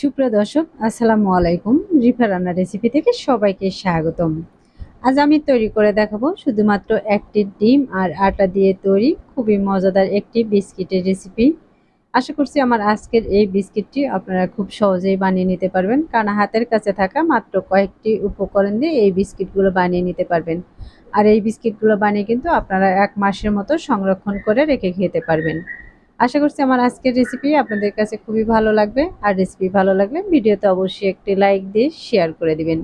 সুপ্রিয় দর্শক, আসসালামু আলাইকুম। রিফা রান্না রেসিপি থেকে সবাইকে স্বাগতম। আজ আমি তৈরি করে দেখাবো শুধুমাত্র একটি ডিম আর আটা দিয়ে তৈরি খুবই মজাদার একটি বিস্কিটের রেসিপি আশা করছি আমার আজকের এই বিস্কিটটি আপনারা খুব সহজেই বানিয়ে নিতে পারবেন। কারণ হাতের কাছে থাকা মাত্র কয়েকটি উপকরণ দিয়ে এই বিস্কিটগুলো বানিয়ে নিতে পারবেন। আর এই বিস্কিটগুলো বানিয়ে কিন্তু আপনারা এক মাসের মতো সংরক্ষণ করে রেখে খেতে পারবেন। আশা করছি আমার আজকের রেসিপি আপনাদের কাছে খুবই ভালো লাগবে। আর রেসিপি ভালো লাগলে ভিডিওতে অবশ্যই একটি লাইক দিয়ে শেয়ার করে দিবেন।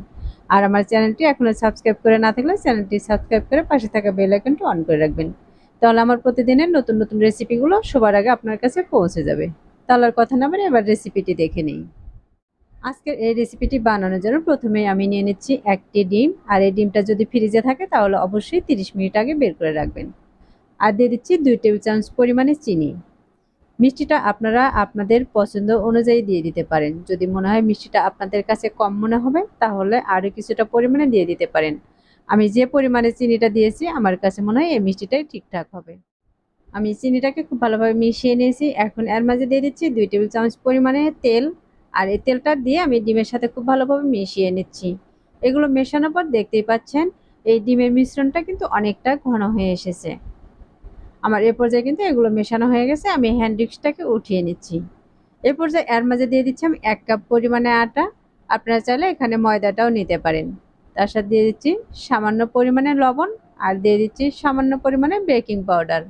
আর আমার চ্যানেলটি এখনও সাবস্ক্রাইব করে না থাকলে চ্যানেলটি সাবস্ক্রাইব করে পাশে থাকা বেল আইকনটি অন করে রাখবেন। তাহলে আমার প্রতিদিনের নতুন নতুন রেসিপিগুলো সবার আগে আপনার কাছে পৌঁছে যাবে। তাহলে আর কথা না বলে এবার রেসিপিটি দেখে নিই। আজকের এই রেসিপিটি বানানোর জন্য প্রথমেই আমি নিয়ে নিচ্ছি একটি ডিম। আর এই ডিমটা যদি ফ্রিজে থাকে তাহলে অবশ্যই তিরিশ মিনিট আগে বের করে রাখবেন। আর দিয়ে দিচ্ছি দুই টেবিল চামচ পরিমাণে চিনি। মিষ্টিটা আপনারা আপনাদের পছন্দ অনুযায়ী দিয়ে দিতে পারেন। যদি মনে হয় মিষ্টিটা আপনাদের কাছে কম মনে হবে, তাহলে আরও কিছুটা পরিমাণে দিয়ে দিতে পারেন। আমি যে পরিমাণে চিনিটা দিয়েছি, আমার কাছে মনে হয় এই মিষ্টিটাই ঠিকঠাক হবে। আমি চিনিটাকে খুব ভালোভাবে মিশিয়ে নিয়েছি। এখন এর মাঝে দিয়ে দিচ্ছি দুই টেবিল চামচ পরিমাণে তেল। আর এই তেলটা দিয়ে আমি ডিমের সাথে খুব ভালোভাবে মিশিয়ে নিচ্ছি। এগুলো মেশানোর পর দেখতেই পাচ্ছেন, এই ডিমের মিশ্রণটা কিন্তু অনেকটা ঘন হয়ে এসেছে। আমার এ পর্যায়ে কিন্তু এগুলো মেশানো হয়ে গেছে, আমি হ্যান্ড ডিস্কটাকে উঠিয়ে নিচ্ছি। এ পর্যায়ে এর মাঝে দিয়ে দিচ্ছি আমি এক কাপ পরিমাণে আটা, আপনারা চাইলে এখানে ময়দাটাও নিতে পারেন। তার সাথে দিয়ে দিচ্ছি সামান্য পরিমাণে লবণ আর দিয়ে দিচ্ছি সামান্য পরিমাণে বেকিং পাউডার।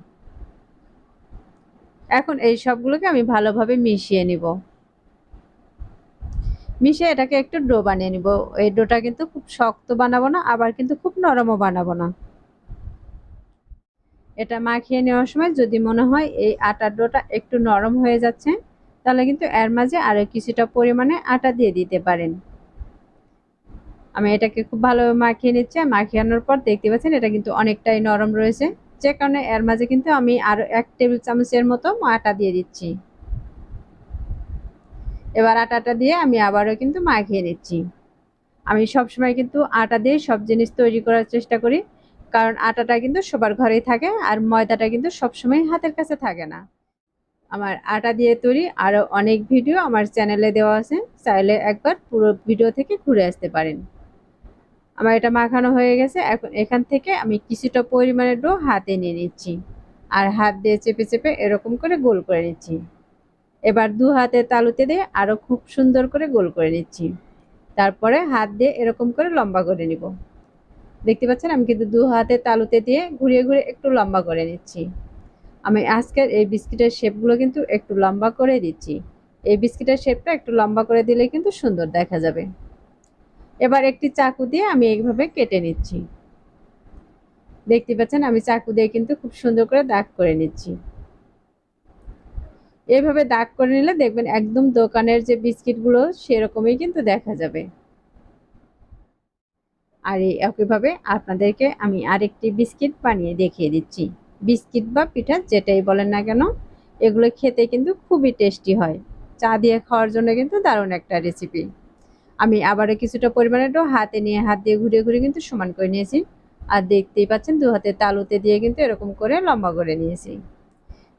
এখন এই সবগুলোকে আমি ভালোভাবে মিশিয়ে নিব। মিশিয়ে এটাকে একটু ডো বানিয়ে নিব। এই ডোটা কিন্তু খুব শক্ত বানাবো না, আবার কিন্তু খুব নরমও বানাবো না। এটা মাখিয়ে নেওয়ার সময় যদি মনে হয় এই আটার ডোটা একটু নরম হয়ে যাচ্ছে, তাহলে কিন্তু এর মাঝে আরও কিছুটা পরিমাণে আটা দিয়ে দিতে পারেন। আমি এটাকে খুব ভালোভাবে মাখিয়ে নিচ্ছি। মাখিয়ানোর পর দেখতে পাচ্ছেন এটা কিন্তু অনেকটাই নরম রয়েছে। যে কারণে এর মাঝে কিন্তু আমি আরও এক টেবিল চামচের মতো আটা দিয়ে দিচ্ছি। এবার আটাটা দিয়ে আমি আবারও কিন্তু মাখিয়ে নিচ্ছি। আমি সবসময় কিন্তু আটা দিয়ে সব জিনিস তৈরি করার চেষ্টা করি। কারণ আটাটা কিন্তু সবার ঘরেই থাকে আর ময়দাটা কিন্তু সবসময় হাতের কাছে থাকে না। আমার আটা দিয়ে তৈরি আরও অনেক ভিডিও আমার চ্যানেলে দেওয়া আছে, চাইলে একবার পুরো ভিডিও থেকে ঘুরে আসতে পারেন। আমার এটা মাখানো হয়ে গেছে, এখন এখান থেকে আমি কিছুটা পরিমাণে ডো হাতে নিয়ে নিচ্ছি আর হাত দিয়ে চেপে চেপে এরকম করে গোল করে নিচ্ছি। এবার দু হাতে তালুতে দিয়ে আরও খুব সুন্দর করে গোল করে নিচ্ছি। তারপরে হাত দিয়ে এরকম করে লম্বা করে নিব। দেখতে পাচ্ছেন, আমি কিন্তু দু হাতে তালুতে দিয়ে ঘুরিয়ে ঘুরিয়ে একটু লম্বা করে নিচ্ছি। আমি আজকের এই বিস্কিটের শেপগুলো কিন্তু একটু লম্বা করে দিচ্ছি। এই বিস্কিটের শেপটা একটু লম্বা করে দিলে কিন্তু সুন্দর দেখা যাবে। এবার একটি চাকু দিয়ে আমি এইভাবে কেটে নিচ্ছি। দেখতে পাচ্ছেন, আমি চাকু দিয়ে কিন্তু খুব সুন্দর করে দাগ করে নিচ্ছি। এইভাবে দাগ করে নিলে দেখবেন একদম দোকানের যে বিস্কিটগুলো সেরকমই কিন্তু দেখা যাবে। আর এই একইভাবে আপনাদেরকে আমি আরেকটি বিস্কিট বানিয়ে দেখিয়ে দিচ্ছি। বিস্কিট বা পিঠা যেটাই বলেন না কেন, এগুলো খেতে কিন্তু খুবই টেস্টি হয়। চা দিয়ে খাওয়ার জন্য কিন্তু দারুণ একটা রেসিপি আমি আবারও কিছুটা পরিমাণে একটু হাতে নিয়ে হাত দিয়ে ঘুরে ঘুরে কিন্তু সমান করে নিয়েছি। আর দেখতেই পাচ্ছেন দু হাতে তালুতে দিয়ে কিন্তু এরকম করে লম্বা করে নিয়েছি।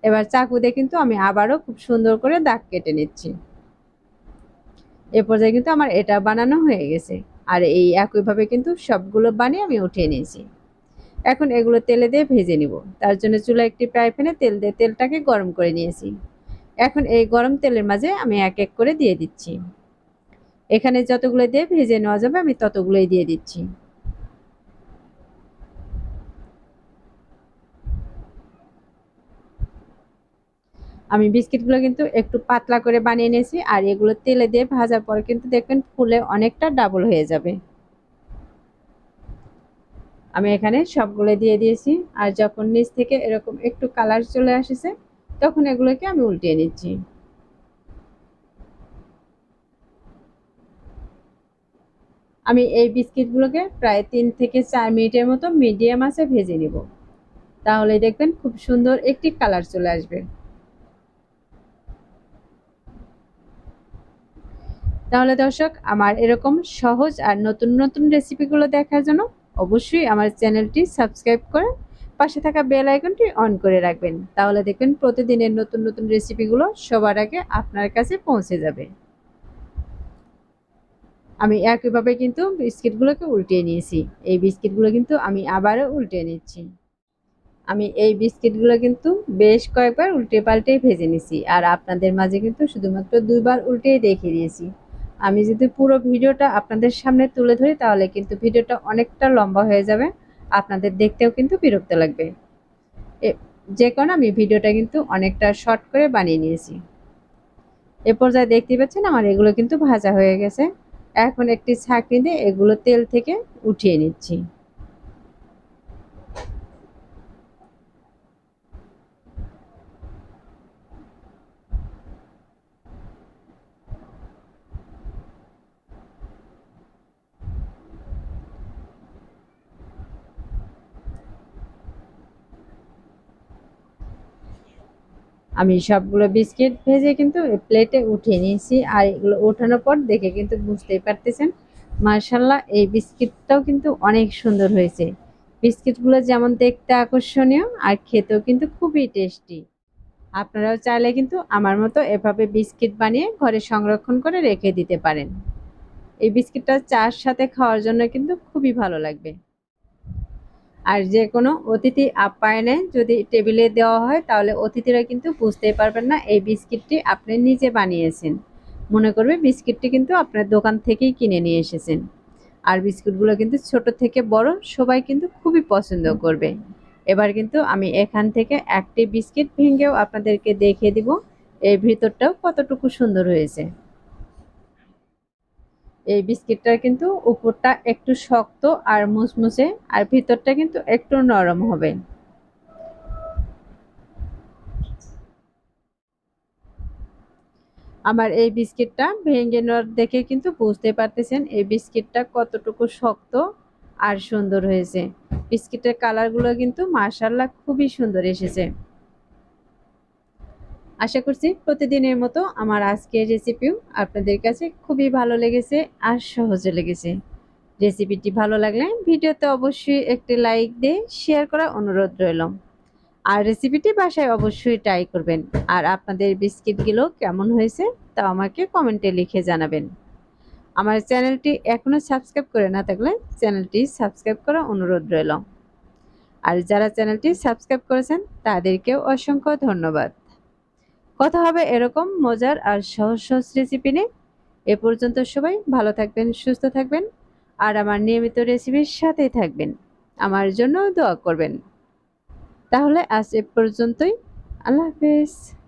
এবার চাকু দিয়ে কিন্তু আমি আবারও খুব সুন্দর করে দাগ কেটে নিচ্ছি। এ পর্যায়ে কিন্তু আমার এটা বানানো হয়ে গেছে। আর এই একইভাবে কিন্তু সবগুলো বানিয়ে আমি উঠিয়ে নিয়েছি। এখন এগুলো তেলে দিয়ে ভেজে নিব। তার জন্য চুলা একটি ফ্রাই প্যানে তেল দিয়ে তেলটাকে গরম করে নিয়েছি। এখন এই গরম তেলের মাঝে আমি এক এক করে দিয়ে দিচ্ছি। এখানে যতগুলো দিয়ে ভেজে নেওয়া যাবে আমি ততগুলোই দিয়ে দিচ্ছি। আমি বিস্কিটগুলো কিন্তু একটু পাতলা করে বানিয়ে নিয়েছি, আর এগুলো তেলে দিয়ে ভাজার পর কিন্তু দেখবেন ফুলে অনেকটা ডাবল হয়ে যাবে। আমি এখানে সবগুলো দিয়ে দিয়েছি, আর যখন নিচ থেকে এরকম একটু কালার চলে আসেছে, তখন এগুলোকে আমি উল্টিয়ে নিচ্ছি। আমি এই বিস্কিটগুলোকে প্রায় তিন থেকে চার মিনিটের মতো মিডিয়াম আছে ভেজে নিব। তাহলে দেখবেন খুব সুন্দর একটি কালার চলে আসবে। তাহলে দর্শক, আমার এরকম সহজ আর নতুন নতুন রেসিপিগুলো দেখার জন্য অবশ্যই আমার চ্যানেলটি সাবস্ক্রাইব করে পাশে থাকা বেল আইকনটি অন করে রাখবেন। তাহলে দেখবেন প্রতিদিনের নতুন নতুন রেসিপিগুলো সবার আগে আপনার কাছে পৌঁছে যাবে। আমি একইভাবে কিন্তু বিস্কিটগুলোকে উল্টিয়ে নিয়েছি। এই বিস্কিটগুলো কিন্তু আমি আবারও উল্টিয়ে নিচ্ছি। আমি এই বিস্কিটগুলো কিন্তু বেশ কয়েকবার উল্টে পাল্টেই ভেজে নিছি। আর আপনাদের মাঝে কিন্তু শুধুমাত্র দুইবার উল্টেই দেখিয়ে দিয়েছি। আমি যদি পুরো ভিডিওটা আপনাদের সামনে তুলে ধরি, তাহলে কিন্তু ভিডিওটা অনেকটা লম্বা হয়ে যাবে। আপনাদের দেখতেও কিন্তু বিরক্ত লাগবে। যে কোনো আমি ভিডিওটা কিন্তু অনেকটা শর্ট করে বানিয়ে নিয়েছি। এ পর্যায়ে দেখতে পাচ্ছেন আমার এগুলো কিন্তু ভাজা হয়ে গেছে। এখন একটি ছাঁকি দিয়ে এগুলো তেল থেকে উঠিয়ে নিচ্ছি। আমি সবগুলো বিস্কিট ভেজে কিন্তু প্লেটে উঠিয়ে নিয়েছি আর এগুলো ওঠানোর পর দেখে কিন্তু বুঝতেই পারতেছেন মার্শাল্লাহ এই বিস্কিটটাও কিন্তু অনেক সুন্দর হয়েছে। বিস্কিটগুলো যেমন দেখতে আকর্ষণীয় আর খেতেও কিন্তু খুবই টেস্টি। আপনারাও চাইলে কিন্তু আমার মতো এভাবে বিস্কিট বানিয়ে ঘরে সংরক্ষণ করে রেখে দিতে পারেন। এই বিস্কিটটা চার সাথে খাওয়ার জন্য কিন্তু খুবই ভালো লাগবে। আর যে কোনো অতিথি আপ্যায়নে যদি টেবিলে দেওয়া হয়, তাহলে অতিথিরা কিন্তু বুঝতেই পারবেন না এই বিস্কিটটি আপনি নিজে বানিয়েছেন। মনে করবে বিস্কিটটি কিন্তু আপনার দোকান থেকেই কিনে নিয়ে এসেছেন। আর বিস্কুটগুলো কিন্তু ছোট থেকে বড়, সবাই কিন্তু খুবই পছন্দ করবে। এবার কিন্তু আমি এখান থেকে একটি বিস্কিট ভেঙেও আপনাদেরকে দেখিয়ে দিব। এই ভিতরটাও কতটুকু সুন্দর হয়েছে। এই বিস্কিটটার কিন্তু উপরটা একটু শক্ত আর মুসমুসে আর ভিতরটা কিন্তু একটু নরম হবে। আমার এই বিস্কিটটা ভেঙে নেওয়ার দেখে কিন্তু বুঝতে পারতেছেন এই বিস্কিটটা কতটুকু শক্ত আর সুন্দর হয়েছে। বিস্কিটের কালারগুলো কিন্তু মার্শাল্লাহ খুবই সুন্দর এসেছে। আশা করছি প্রতিদিনের মতো আমার আজকের রেসিপিও আপনাদের কাছে খুবই ভালো লেগেছে আর সহজে লেগেছে। রেসিপিটি ভালো লাগলে ভিডিওতে অবশ্যই একটি লাইক দিয়ে শেয়ার করা অনুরোধ রইল। আর রেসিপিটি বাসায় অবশ্যই ট্রাই করবেন। আর আপনাদের বিস্কিটগুলো কেমন হয়েছে তা আমাকে কমেন্টে লিখে জানাবেন। আমার চ্যানেলটি এখনও সাবস্ক্রাইব করে না থাকলে চ্যানেলটি সাবস্ক্রাইব করা অনুরোধ রইল। আর যারা চ্যানেলটি সাবস্ক্রাইব করেছেন তাদেরকেও অসংখ্য ধন্যবাদ। কথা হবে এরকম মজার আর সহজ সহজ রেসিপি নিয়ে। এ পর্যন্ত সবাই ভালো থাকবেন, সুস্থ থাকবেন আর আমার নিয়মিত রেসিপির সাথেই থাকবেন। আমার জন্য দোয়া করবেন। তাহলে আজ এ পর্যন্তই। আল্লাহ হাফেজ।